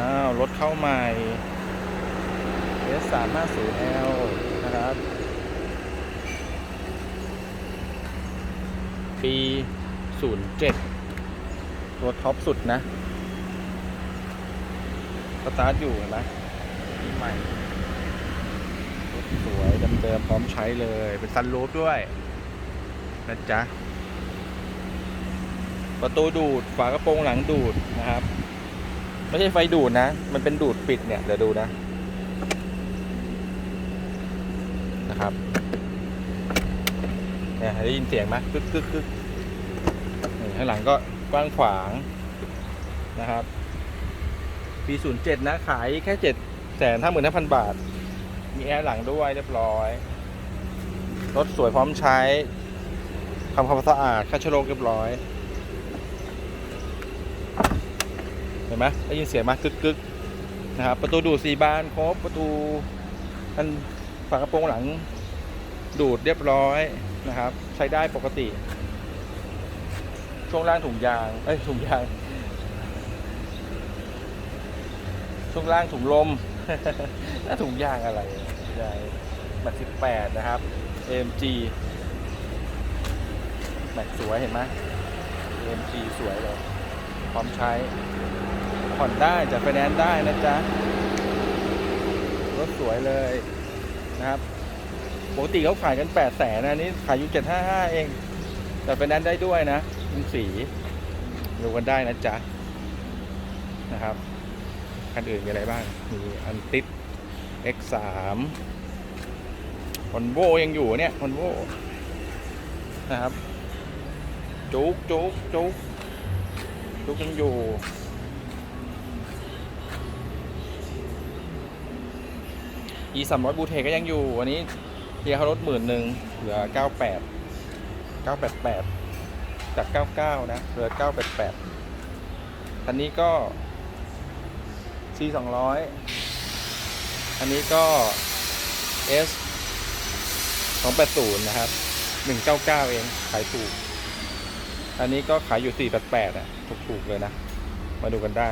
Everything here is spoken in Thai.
อ้าว รถเข้าใหม่ S 3 5 0 L นะครับ ปี 07 ตัวท็อปสุดนะ สตาร์ทอยู่นไหมปีใหม่รถสวยเดิมๆพร้อมใช้เลย เป็นซันรูฟด้วย นะจ๊ะ ประตูดูด ฝากระโปรงหลังดูดนะครับ ไม่ใช่ไฟดูดนะ มันเป็นดูดปิดเนี่ย เดี๋ยวดูนะ นะครับ เนี่ยได้ยินเสียงไหมกึกกึกกึกข้างหลังก็กว้างขวางนะครับ ปี07นย์เจ็ดนะ ขายแค่7แสนห้าหมื่นห้าพันบาท มีแอร์หลังด้วยเรียบร้อย รถสวยพร้อมใช้ทำความสะอาดคัดเชอโรคเรียบร้อย เห็น ไหมได้ยินเสียงไหมกึกกึกนะครับประตูดูดสี่บานครบประตูอันฝากระโปรงหลังดูดเรียบร้อยนะครับ ใช้ได้ปกติ ช่วงล่างถุงยางเอ้ยถุงยาง ช่วงล่างถุงลมน่าถุงยางอะไรใช่แม็กสิบแปดนะครับ AMG แม็กสวยเห็นไหม AMG สวยเลย พร้อมใช้ ผ่อนได้จะไฟแนนซ์ได้นะจ๊ะ รถสวยเลยนะครับ ปกติเขาขายกันแปดแสนนะนี้ขายอยู่เจ็ดห้าห้าเองแต่ไฟแนนซ์ได้ด้วยนะกรุงสีดูกันได้นะจ๊ะ นะครับ คันอื่นมีอะไรบ้าง มีอันติด X3 คอนโวยังอยู่เนี่ยคอนโวนะครับ จุกจุกจุกจุกยังอยู่ e 3 0 0บูเทก็ยังอยู่วันนี้เฮียเขาลดหมื่นหนึ่งเหลือ 98 988 จาก 99 นะ เหลือ 988คันนี้ก็ C 200อันนี้ก็ S 280 นะครับ 199 เอง ขายถูก อันนี้ก็ขายอยู่ 488อะ ถูกๆเลยนะ มาดูกันได้